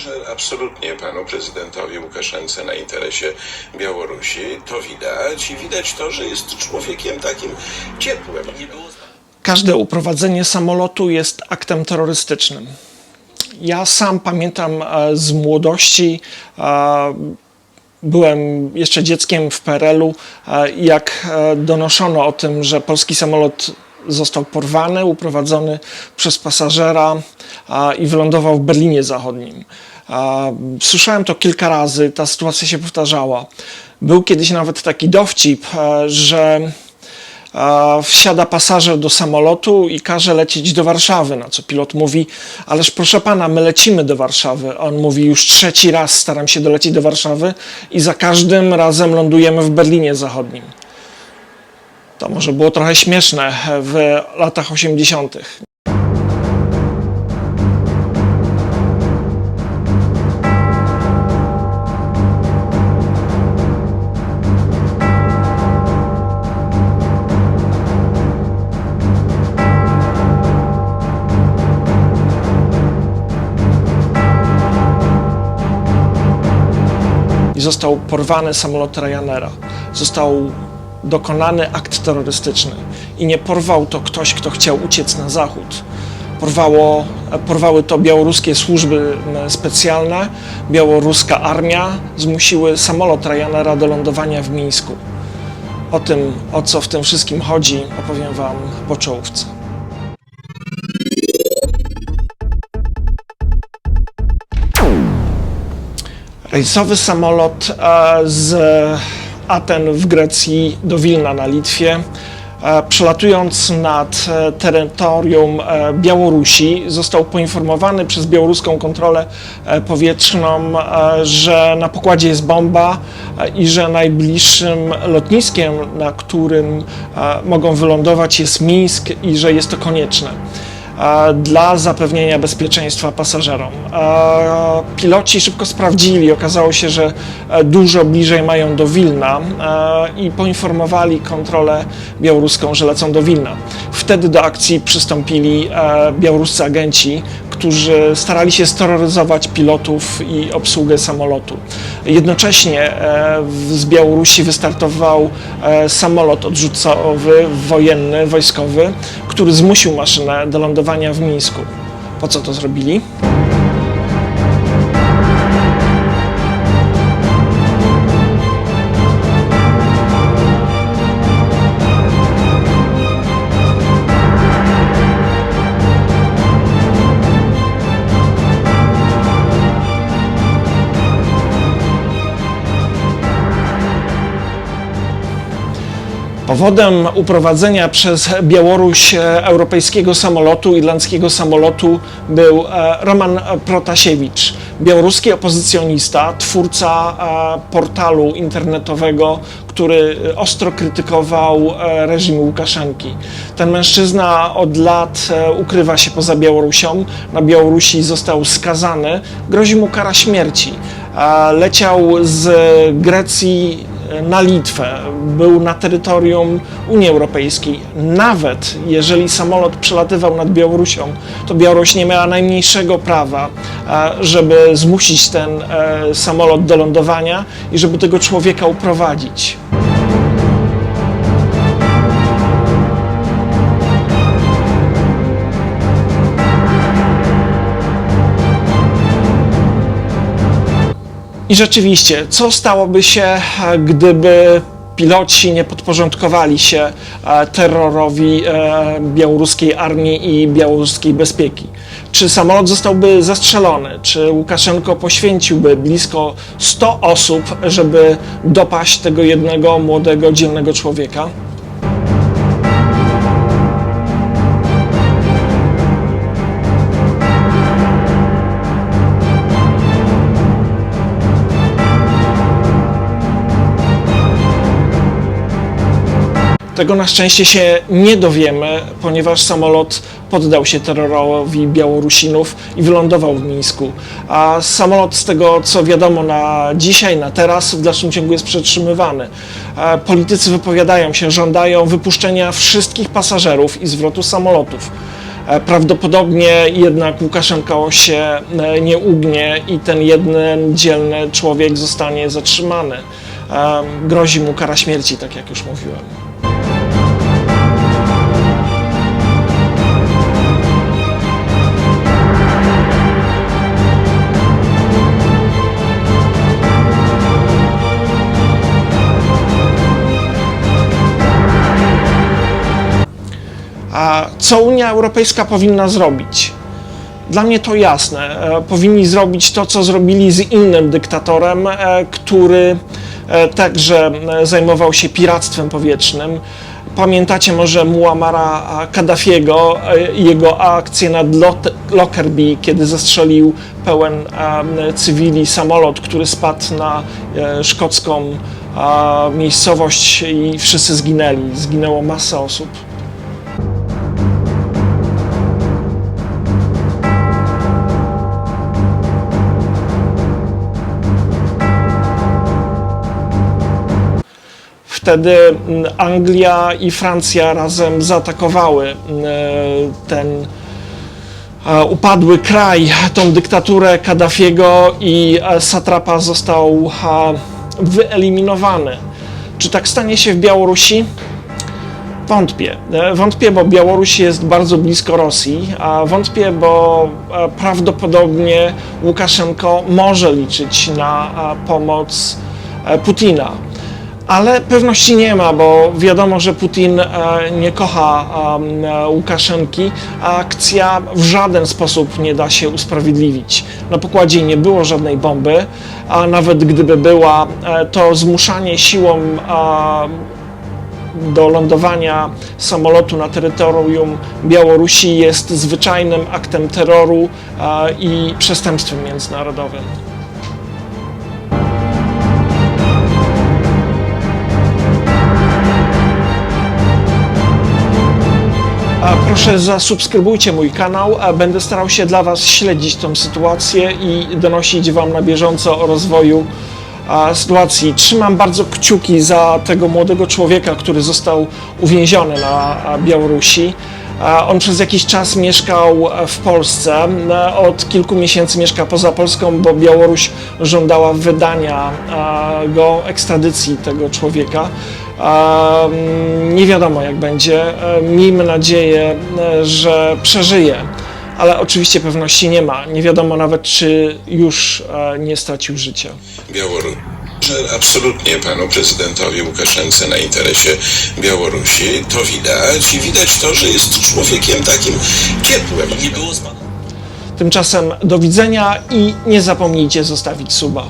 że absolutnie panu prezydentowi Łukaszence na interesie Białorusi. To widać i widać to, że jest człowiekiem takim ciepłym. Każde uprowadzenie samolotu jest aktem terrorystycznym. Ja sam pamiętam e, z młodości, e, byłem jeszcze dzieckiem w PRL-u, e, jak donoszono o tym, że polski samolot został porwany, uprowadzony przez pasażera e, i wylądował w Berlinie Zachodnim. E, Słyszałem to kilka razy, ta sytuacja się powtarzała. Był kiedyś nawet taki dowcip, e, że a wsiada pasażer do samolotu i każe lecieć do Warszawy, na co pilot mówi, ależ proszę pana, my lecimy do Warszawy. On mówi, już trzeci raz staram się dolecieć do Warszawy i za każdym razem lądujemy w Berlinie Zachodnim. To może było trochę śmieszne w latach 80. i został porwany samolot Ryanaira. Został dokonany akt terrorystyczny i nie porwał to ktoś, kto chciał uciec na zachód. Porwało, porwały to białoruskie służby specjalne, białoruska armia zmusiły samolot Ryanaira do lądowania w Mińsku. O tym, o co w tym wszystkim chodzi, opowiem Wam po czołówce. Rejsowy samolot e, z Aten w Grecji do Wilna na Litwie. e, Przelatując nad e, terytorium e, Białorusi, został poinformowany przez białoruską kontrolę powietrzną, że na pokładzie jest bomba i że najbliższym lotniskiem, na którym mogą wylądować, jest Mińsk i że jest to konieczne dla zapewnienia bezpieczeństwa pasażerom. Piloci szybko sprawdzili, okazało się, że e, dużo bliżej mają do Wilna e, i poinformowali kontrolę białoruską, że lecą do Wilna. Wtedy do akcji przystąpili e, białoruscy agenci, którzy starali się steroryzować pilotów i obsługę samolotu. Jednocześnie e, z Białorusi wystartował e, samolot odrzucowy, wojenny, wojskowy, który zmusił maszynę do lądowania w Mińsku. Po co to zrobili? Powodem uprowadzenia przez Białoruś e, europejskiego samolotu, irlandzkiego samolotu był e, Roman Protasiewicz, białoruski opozycjonista, twórca e, portalu internetowego, który ostro krytykował reżim Łukaszenki. Ten mężczyzna od lat ukrywa się poza Białorusią. Na Białorusi został skazany, grozi mu kara śmierci. Leciał z Grecji na Litwę, był na terytorium Unii Europejskiej. Nawet jeżeli samolot przelatywał nad Białorusią, to Białoruś nie miała najmniejszego prawa, e, żeby zmusić ten e, samolot do lądowania i żeby tego człowieka uprowadzić. I rzeczywiście, co stałoby się, e, gdyby piloci nie podporządkowali się e, terrorowi e, białoruskiej armii i białoruskiej bezpieki? Czy samolot zostałby zastrzelony? Czy Łukaszenko poświęciłby blisko 100 osób, żeby dopaść tego jednego młodego, dzielnego człowieka? Tego na szczęście się nie dowiemy, ponieważ samolot poddał się terrorowi Białorusinów i wylądował w Mińsku. A samolot, z tego co wiadomo na dzisiaj, na teraz, w dalszym ciągu jest przetrzymywany. Politycy wypowiadają się, żądają wypuszczenia wszystkich pasażerów i zwrotu samolotów. E, Prawdopodobnie jednak Łukaszenko się e, nie ugnie i ten jeden dzielny człowiek zostanie zatrzymany. E, Grozi mu kara śmierci, tak jak już mówiłem. Co Unia Europejska powinna zrobić? Dla mnie to jasne. E, Powinni zrobić to, co zrobili z innym dyktatorem, e, który e, także zajmował się piractwem powietrznym. Pamiętacie może Muamara Kaddafiego i jego akcję nad Lockerbie, kiedy zastrzelił pełen cywili samolot, który spadł na szkocką miejscowość i wszyscy zginęli. Zginęło masa osób. Wtedy mm, Anglia i Francja razem zaatakowały mm, ten e, upadły kraj, tą dyktaturę Kaddafiego i e, satrapa został wyeliminowany. Czy tak stanie się w Białorusi? Wątpię. E, Wątpię, bo Białoruś jest bardzo blisko Rosji, a wątpię, bo prawdopodobnie Łukaszenko może liczyć na pomoc Putina. Ale pewności nie ma, bo wiadomo, że Putin e, nie kocha e, Łukaszenki, a akcja w żaden sposób nie da się usprawiedliwić. Na pokładzie nie było żadnej bomby, a nawet gdyby była, e, to zmuszanie siłą do lądowania samolotu na terytorium Białorusi jest zwyczajnym aktem terroru i przestępstwem międzynarodowym. Proszę zasubskrybujcie mój kanał, będę starał się dla Was śledzić tą sytuację i donosić Wam na bieżąco o rozwoju sytuacji. Trzymam bardzo kciuki za tego młodego człowieka, który został uwięziony na Białorusi. On przez jakiś czas mieszkał e, w Polsce, e, od kilku miesięcy mieszka poza Polską, bo Białoruś żądała wydania go, ekstradycji tego człowieka. Nie wiadomo jak będzie. E, Miejmy nadzieję, e, że przeżyje, ale oczywiście pewności nie ma. Nie wiadomo nawet, czy już e, nie stracił życia. Białorusi. Że absolutnie panu prezydentowi Łukaszence na interesie Białorusi to widać i widać to, że jest człowiekiem takim ciepłym. Nie było. Tymczasem do widzenia i nie zapomnijcie zostawić suba.